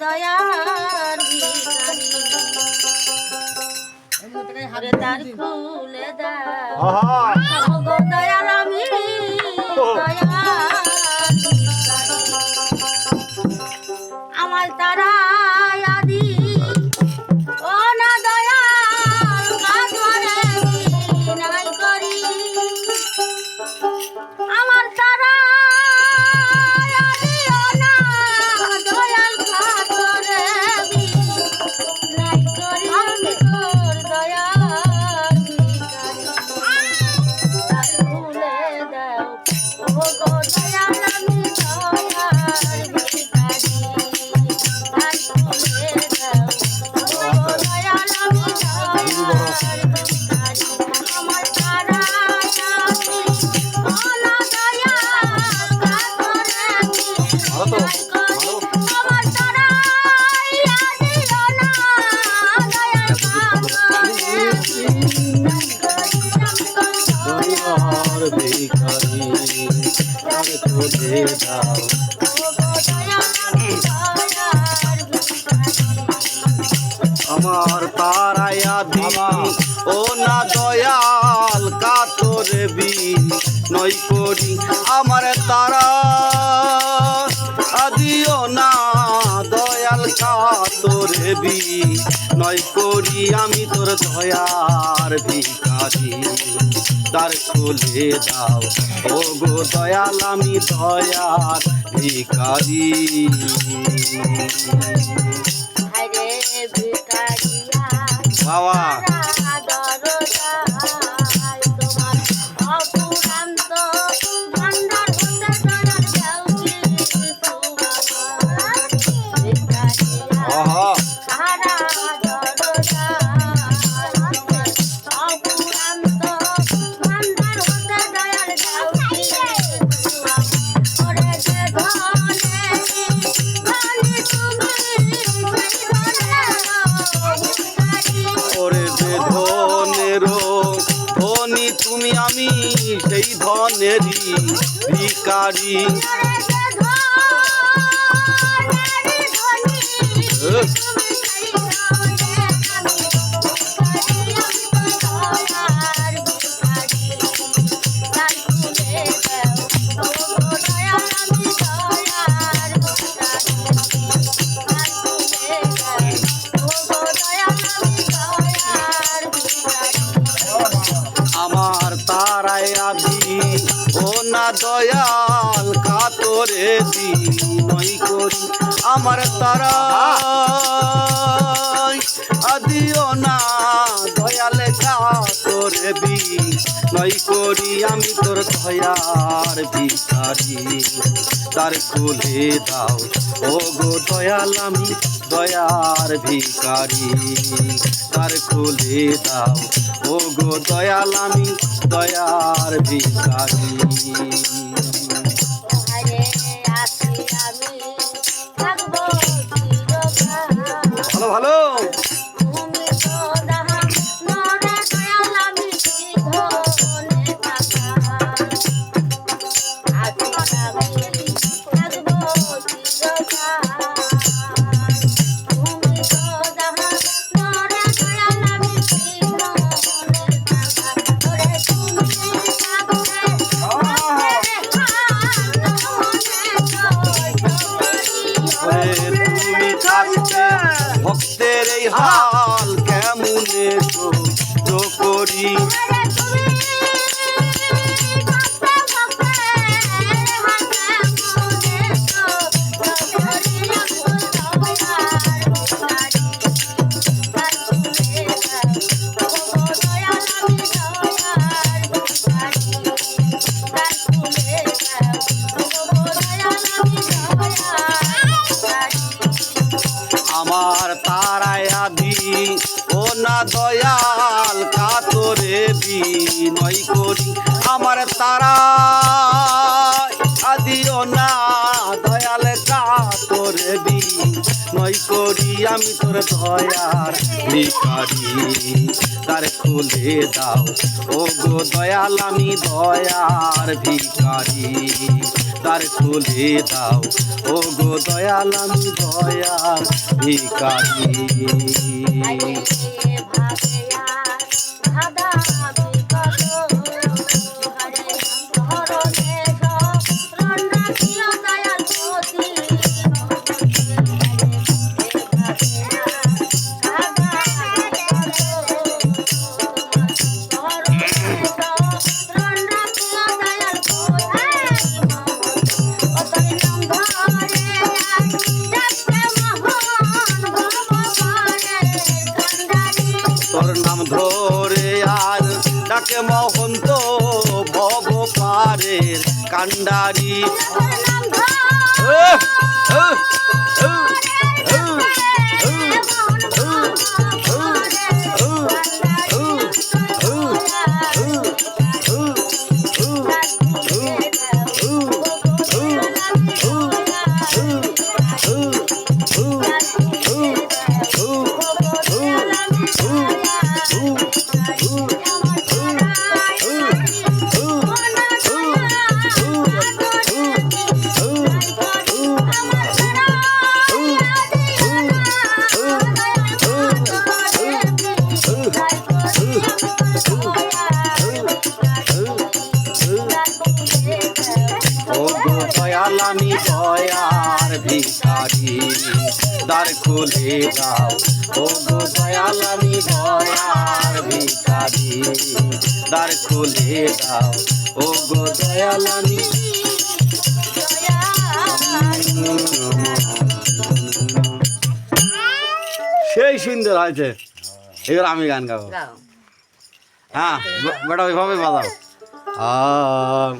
দয়ার ভিখারি। আরে দ্বার খুলে দাও আহা ওগো দয়াল আমি আমার তারা খুলে দাও আমার তারায়া দিমা ও না দয়াল কাতরে বি নই করি আমার তারা কাতরে বি নয় করি আমি তোর দয়ার ভিখারি। তার খুলে দাও। ও গো দয়াল আমি দয়ার ভিখারি। বাবা। ধনেরই ভিকারি। আমার না দয়াল কাতরে নই করি। আমার তারা আদিও না নই করি আমি তোর দয়ার ভিখারি। তার খুলে দাও ও গো দয়াল আমি দয়ার ভিখারি। তার খুলে দাও ও গো দয়াল আমি দয়ার ভিখারি। ভালো ভালো। হাল কেমনে তো করি? কাতরে বি নই করি। আমার তারা আদি ও না, দয়াল কাতরে বি নই করি আমি তোর দয়ার ভিখারি। তার খুলে দাও ও গো দয়াল, আমি দয়ার ভিখারি। তার খুলে দাও ও গো দয়াল, আমি দয়ার ভিখারি। পারের কান্ডারি। দ্বার খুলে দাও। ও গো দয়াল আমি দয়ার ভিখারি। দ্বার খুলে দাও। ও গো দয়াল আমি সেই সুন্দর হয়েছে। এবার আমি গান গাবো। হ্যাঁ বেটা ওইভাবে বাজাও। আম